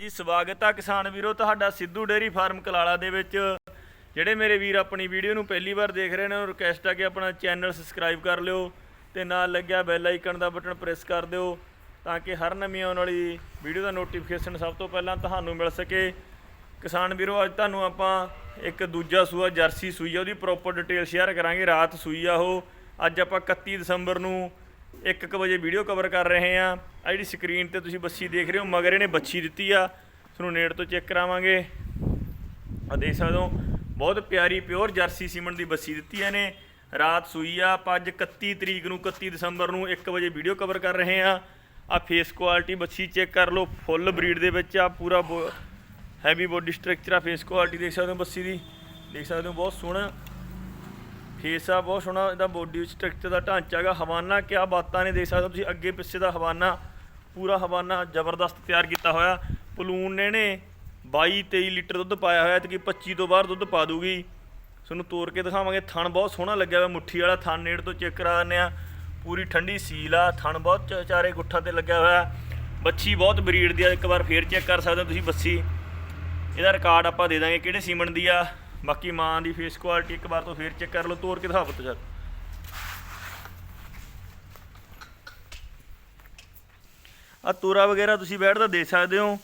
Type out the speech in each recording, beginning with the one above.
ਜੀ, ਸਵਾਗਤ ਆ ਕਿਸਾਨ ਵੀਰੋ, ਤੁਹਾਡਾ ਸਿੱਧੂ ਡੇਰੀ ਫਾਰਮ ਕਲਾਲਾ ਦੇ ਵਿੱਚ। ਜਿਹੜੇ ਮੇਰੇ ਵੀਰ ਆਪਣੀ ਵੀਡੀਓ ਨੂੰ ਪਹਿਲੀ ਵਾਰ ਦੇਖ ਰਹੇ ਨੇ, ਉਹ ਰਿਕਵੈਸਟ ਆ ਕਿ ਆਪਣਾ ਚੈਨਲ ਸਬਸਕ੍ਰਾਈਬ ਕਰ ਲਿਓ ਤੇ ਨਾਲ ਲੱਗਿਆ ਬੈਲ ਆਈਕਨ ਦਾ ਬਟਨ ਪ੍ਰੈਸ ਕਰ ਦਿਓ ਤਾਂ ਕਿ ਹਰ ਨਵੀਂ ਆਉਣ ਵਾਲੀ ਵੀਡੀਓ ਦਾ ਨੋਟੀਫਿਕੇਸ਼ਨ ਸਭ ਤੋਂ ਪਹਿਲਾਂ ਤੁਹਾਨੂੰ ਮਿਲ ਸਕੇ। ਕਿਸਾਨ ਵੀਰੋ, ਅੱਜ ਤੁਹਾਨੂੰ ਆਪਾਂ ਇੱਕ ਦੂਜਾ ਸੂਆ ਜਰਸੀ ਸੂਈ ਆ, ਉਹਦੀ ਪ੍ਰੋਪਰ ਡਿਟੇਲ ਸ਼ੇਅਰ ਕਰਾਂਗੇ। ਰਾਤ ਸੂਈ ਆ ਉਹ। ਅੱਜ ਆਪਾਂ 31 ਦਸੰਬਰ ਨੂੰ 1:00 ਵਜੇ ਵੀਡੀਓ ਕਵਰ ਕਰ ਰਹੇ ਹਾਂ। ਆ ਜਿਹੜੀ ਸਕਰੀਨ ਤੇ ਤੁਸੀਂ ਬੱਸੀ ਦੇਖ ਰਹੇ ਹੋ, ਮਗਰ ਇਹਨੇ ਬੱਚੀ ਦਿੱਤੀ ਆ। ਤੁਹਾਨੂੰ ਨੇੜ ਤੋਂ ਚੈੱਕ ਕਰਾਵਾਂਗੇ। ਆ ਦੇਖ ਸਕਦੇ ਹੋ, ਬਹੁਤ ਪਿਆਰੀ ਪਿਓਰ ਜਰਸੀ ਸੀਮਨ ਦੀ ਬੱਸੀ ਦਿੱਤੀ ਇਹਨੇ। ਰਾਤ ਸੂਈ ਆ, ਆਪਾਂ ਅੱਜ 31 ਤਰੀਕ ਨੂੰ 31 ਦਸੰਬਰ ਨੂੰ 1 ਵਜੇ ਵੀਡੀਓ ਕਵਰ ਕਰ ਰਹੇ ਆ। ਆ ਫੇਸ ਕੁਆਲਿਟੀ ਬੱਸੀ ਚੈੱਕ ਕਰ ਲਓ ਫੁੱਲ ਬਰੀਡ ਦੇ ਵਿੱਚ ਆ, ਪੂਰਾ ਹੈਵੀ ਬੋਡੀ ਸਟਰਕਚਰ ਆ ਫੇਸ ਕੁਆਲਿਟੀ ਦੇਖ ਸਕਦੇ ਹੋ ਬੱਸੀ ਦੀ। ਦੇਖ ਸਕਦੇ ਹੋ, ਬਹੁਤ ਸੋਹਣਾ। ਫੇਸ ਆ, ਬਹੁਤ ਸੋਹਣਾ, ਇਹਦਾ ਬੋਡੀ ਸਟਰਕਚਰ ਦਾ ਢਾਂਚਾ ਹੈਗਾ, ਹਵਾਨਾ ਕਿਆ ਬਾਤਾਂ ਨੇ, ਦੇਖ ਸਕਦੇ ਹੋ ਤੁਸੀਂ, ਅੱਗੇ ਪਿੱਛੇ ਦਾ ਹਵਾਨਾ। ਪੂਰਾ ਹਵਾਨਾ ਜ਼ਬਰਦਸਤ ਤਿਆਰ ਕੀਤਾ ਹੋਇਆ। ਪਲੂਨ ਨੇ ਨੇ 22 23 ਲੀਟਰ ਦੁੱਧ ਪਾਇਆ ਹੋਇਆ ਤੇ ਕਿ 25 ਤੋਂ ਬਾਹਰ ਦੁੱਧ ਪਾ ਦੂਗੀ। ਤੁਹਾਨੂੰ ਤੋੜ ਕੇ ਦਿਖਾਵਾਂਗੇ, ਥਣ ਬਹੁਤ ਸੋਹਣਾ ਲੱਗਿਆ ਹੋਇਆ, ਮੁੱਠੀ ਵਾਲਾ ਥਣ ਨੇੜ ਤੋਂ ਚੈੱਕ ਕਰਾ ਦਿੰਦੇ ਆ। ਪੂਰੀ ਠੰਡੀ ਸੀਲ ਆ, ਥਣ ਬਹੁਤ ਚ- ਚਾਰੇ ਗੁੱਠਾਂ ਤੇ ਲੱਗਿਆ ਹੋਇਆ। ਬੱਚੀ ਬਹੁਤ ਬਰੀਡ ਦੀ ਆ, ਇੱਕ ਵਾਰ ਫੇਰ ਚੈੱਕ ਕਰ ਸਕਦੇ ਹੋ ਤੁਸੀਂ ਬੱਸੀ ਇਹਦਾ ਰਿਕਾਰਡ ਆਪਾਂ ਦੇ ਦਾਂਗੇ ਕਿਹੜੇ ਸੀਮਨ ਦੀ ਆ। ਬਾਕੀ ਮਾਂ ਦੀ ਫੇਸ ਕੁਆਲਿਟੀ ਇੱਕ ਵਾਰ ਤੋਂ ਫੇਰ ਚੈੱਕ ਕਰ ਲਓ ਤੋੜ ਕੇ ਦਿਖਾ ਪੁੱਤ ਆ ਤੋਰਾ ਵਗੈਰਾ ਤੁਸੀਂ ਬੈਠਦਾ ਦੇ ਸਕਦੇ ਹੋ।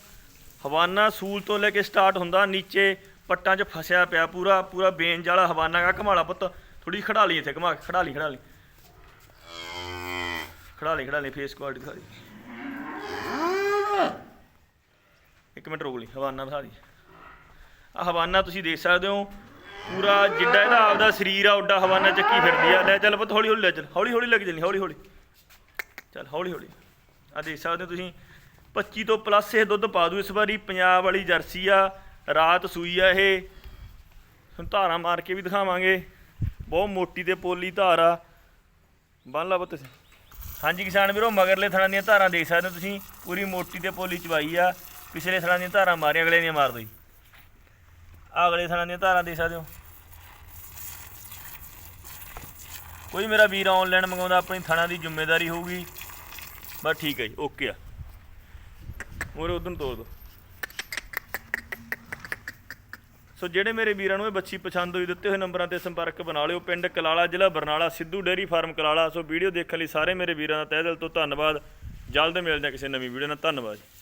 ਹਵਾਨਾ ਸੂਲ ਤੋਂ ਲੈ ਕੇ ਸਟਾਰਟ ਹੁੰਦਾ ਨੀਚੇ ਪੱਟਾਂ 'ਚ ਫਸਿਆ ਪਿਆ ਪੂਰਾ ਪੂਰਾ ਬੇਂਜ ਵਾਲਾ ਹਵਾਨਾ ਕਾ। ਘਮਾਲਾ ਪੁੱਤ ਥੋੜੀ ਖੜਾ ਲਈ ਇੱਥੇ ਘਮਾ ਕੇ, ਖੜਾ ਲਈ ਖੜਾ ਲਈ। ਖੜਾ ਲਈ ਖੜਾ ਲਈ ਫੇਸ ਕੁਆਲਿਟੀ ਦਿਖਾ ਦੀ। ਇੱਕ ਮਿੰਟ ਰੋਕ ਲਈ ਹਵਾਨਾ ਦਿਖਾ ਦੀ। ਆ ਹਵਾਨਾ ਤੁਸੀਂ ਦੇਖ ਸਕਦੇ ਹੋ ਪੂਰਾ ਜਿੱਡਾ ਇਹਦਾ ਆਪਦਾ ਸਰੀਰ ਆ ਉੱਡਾ ਹਵਾਨਾ ਚੱਕੀ ਫਿਰਦੀ ਆ। ਲੈ ਚੱਲ ਪੁੱਤ ਹੌਲੀ ਹੌਲੀ ਲੈ ਚੱਲ ਹੌਲੀ ਹੌਲੀ ਲੱਗ ਚੱਲੀ ਹੌਲੀ ਹੌਲੀ ਚੱਲ ਹੌਲੀ ਹੌਲੀ ਆ ਦੇਖ ਸਕਦੇ ਹੋ ਤੁਸੀਂ। 25 ਤੋਂ ਪਲੱਸ ਇਹ ਦੁੱਧ ਪਾ ਦੂ ਇਸ ਵਾਰੀ। ਪੰਜਾਬ ਵਾਲੀ ਜਰਸੀ ਆ, ਰਾਤ ਸੂਈ ਆ ਇਹ। ਤੁਹਾਨੂੰ ਧਾਰਾਂ ਮਾਰ ਕੇ ਵੀ ਦਿਖਾਵਾਂਗੇ। ਬਹੁਤ ਮੋਟੀ ਤੇ ਪੋਲੀ ਧਾਰ ਆ। ਬੰਨ ਲਾ ਪੁੱਤ ਹਾਂਜੀ ਕਿਸਾਨ ਵੀਰੋ, ਮਗਰਲੇ ਥਣਾਂ ਦੀਆਂ ਧਾਰਾਂ ਦੇਖ ਸਕਦੇ ਹੋ ਤੁਸੀਂ। ਪੂਰੀ ਮੋਟੀ ਤੇ ਪੋਲੀ ਚਵਾਈ ਆ। ਪਿਛਲੇ ਥਣਾਂ ਦੀਆਂ ਧਾਰਾਂ ਮਾਰੀਆਂ, ਅਗਲੇ ਦੀਆਂ ਮਾਰ ਦੋ ਜੀ। ਅਗਲੇ ਥਣਾਂ ਦੀਆਂ ਧਾਰਾਂ ਦੇਖ ਸਕਦੇ ਹੋ। ਕੋਈ ਮੇਰਾ ਵੀਰ ਆਨਲਾਈਨ ਮੰਗਾਉਂਦਾ, ਆਪਣੀ ਥਣਾਂ ਦੀ ਜ਼ਿੰਮੇਵਾਰੀ ਹੋਊਗੀ। ਬਸ ਠੀਕ ਹੈ ਜੀ ਓਕੇ ਆ। ਮੋਰੇ ਉਧਰ ਨੂੰ ਤੋੜ ਦੋ। ਸੋ ਜਿਹੜੇ ਮੇਰੇ ਵੀਰਾਂ ਨੂੰ ਇਹ ਬੱਚੀ ਪਸੰਦ ਹੋਈ, ਦਿੱਤੇ ਹੋਏ ਨੰਬਰਾਂ ਤੇ ਸੰਪਰਕ ਬਣਾ ਲਿਓ। ਪਿੰਡ ਕਲਾਲਾ, ਜ਼ਿਲ੍ਹਾ Barnala, Sidhu dairy farm Kalala. So video ਦੇਖਣ ਲਈ ਸਾਰੇ ਮੇਰੇ ਵੀਰਾਂ ਦਾ ਤਹਿ ਦਿਲ ਤੋਂ ਧੰਨਵਾਦ। ਜਲਦ ਮਿਲਦੇ ਹਾਂ ਕਿਸੇ ਨਵੀਂ ਵੀਡੀਓ ਨਾਲ। ਧੰਨਵਾਦ ਜੀ।